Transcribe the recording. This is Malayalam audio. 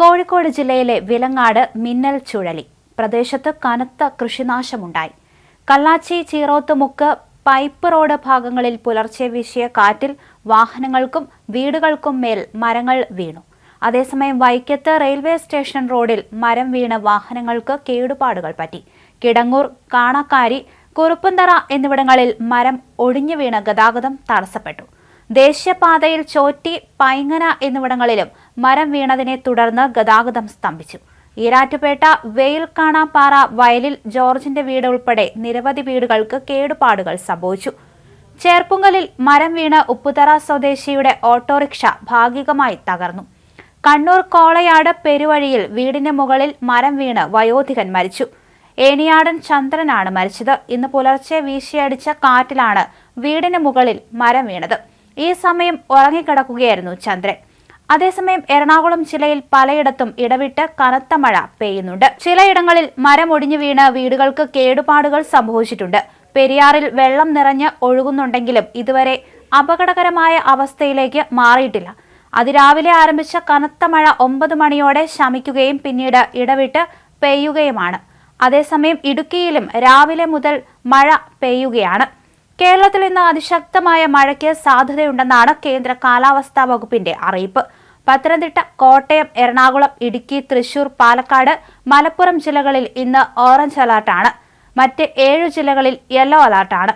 കോഴിക്കോട് ജില്ലയിലെ വിലങ്ങാട് മിന്നൽ ചുഴലി. പ്രദേശത്ത് കനത്ത കൃഷിനാശമുണ്ടായി. കല്ലാച്ചി ചീറോത്തുമുക്ക് പൈപ്പ് റോഡ് ഭാഗങ്ങളിൽ പുലർച്ചെ വീശിയ കാറ്റിൽ വാഹനങ്ങൾക്കും വീടുകൾക്കും മേൽ മരങ്ങൾ വീണു. അതേസമയം വൈക്കത്ത് റെയിൽവേ സ്റ്റേഷൻ റോഡിൽ മരം വീണ വാഹനങ്ങൾക്ക് കേടുപാടുകൾ പറ്റി. കിടങ്ങൂർ കാണക്കാരി കുറുപ്പന്തറ എന്നിവിടങ്ങളിൽ മരം ഒടിഞ്ഞു വീണ് ഗതാഗതം തടസ്സപ്പെട്ടു. ദേശീയപാതയിൽ ചോറ്റി പൈങ്ങന എന്നിവിടങ്ങളിലും മരം വീണതിനെ തുടർന്ന് ഗതാഗതം സ്തംഭിച്ചു. ഈരാറ്റുപേട്ട വെയിൽക്കാണാപ്പാറ വയലിൽ ജോർജിന്റെ വീട് ഉൾപ്പെടെ നിരവധി വീടുകൾക്ക് കേടുപാടുകൾ സംഭവിച്ചു. ചേർപ്പുങ്കലിൽ മരം വീണ് ഉപ്പുതറ സ്വദേശിയുടെ ഓട്ടോറിക്ഷ ഭാഗികമായി തകർന്നു. കണ്ണൂർ കോളയാട് പെരുവഴിയിൽ വീടിന് മുകളിൽ മരം വീണ് വയോധികൻ മരിച്ചു. ഏനിയാടൻ ചന്ദ്രനാണ് മരിച്ചത്. ഇന്ന് പുലർച്ചെ വീശിയടിച്ച കാറ്റിലാണ് വീടിന് മുകളിൽ മരം വീണത്. ഈ സമയം ഉറങ്ങിക്കിടക്കുകയായിരുന്നു ചന്ദ്രൻ. അതേസമയം എറണാകുളം ജില്ലയിൽ പലയിടത്തും ഇടവിട്ട് കനത്ത മഴ പെയ്യുന്നുണ്ട്. ചിലയിടങ്ങളിൽ മരം ഒടിഞ്ഞു വീണ് വീടുകൾക്ക് കേടുപാടുകൾ സംഭവിച്ചിട്ടുണ്ട്. പെരിയാറിൽ വെള്ളം നിറഞ്ഞ് ഒഴുകുന്നുണ്ടെങ്കിലും ഇതുവരെ അപകടകരമായ അവസ്ഥയിലേക്ക് മാറിയിട്ടില്ല. അതിരാവിലെ ആരംഭിച്ച കനത്ത മഴ ഒമ്പത് മണിയോടെ ശമിക്കുകയും പിന്നീട് ഇടവിട്ട് പെയ്യുകയുമാണ്. അതേസമയം ഇടുക്കിയിലും രാവിലെ മുതൽ മഴ പെയ്യുകയാണ്. കേരളത്തിൽ ഇന്ന് അതിശക്തമായ മഴയ്ക്ക് സാധ്യതയുണ്ടെന്നാണ് കേന്ദ്ര കാലാവസ്ഥാ വകുപ്പിന്റെ അറിയിപ്പ്. പത്തനംതിട്ട കോട്ടയം എറണാകുളം ഇടുക്കി തൃശൂർ പാലക്കാട് മലപ്പുറം ജില്ലകളിൽ ഇന്ന് ഓറഞ്ച് അലർട്ടാണ്. മറ്റ് ഏഴ് ജില്ലകളിൽ യെല്ലോ അലർട്ടാണ്.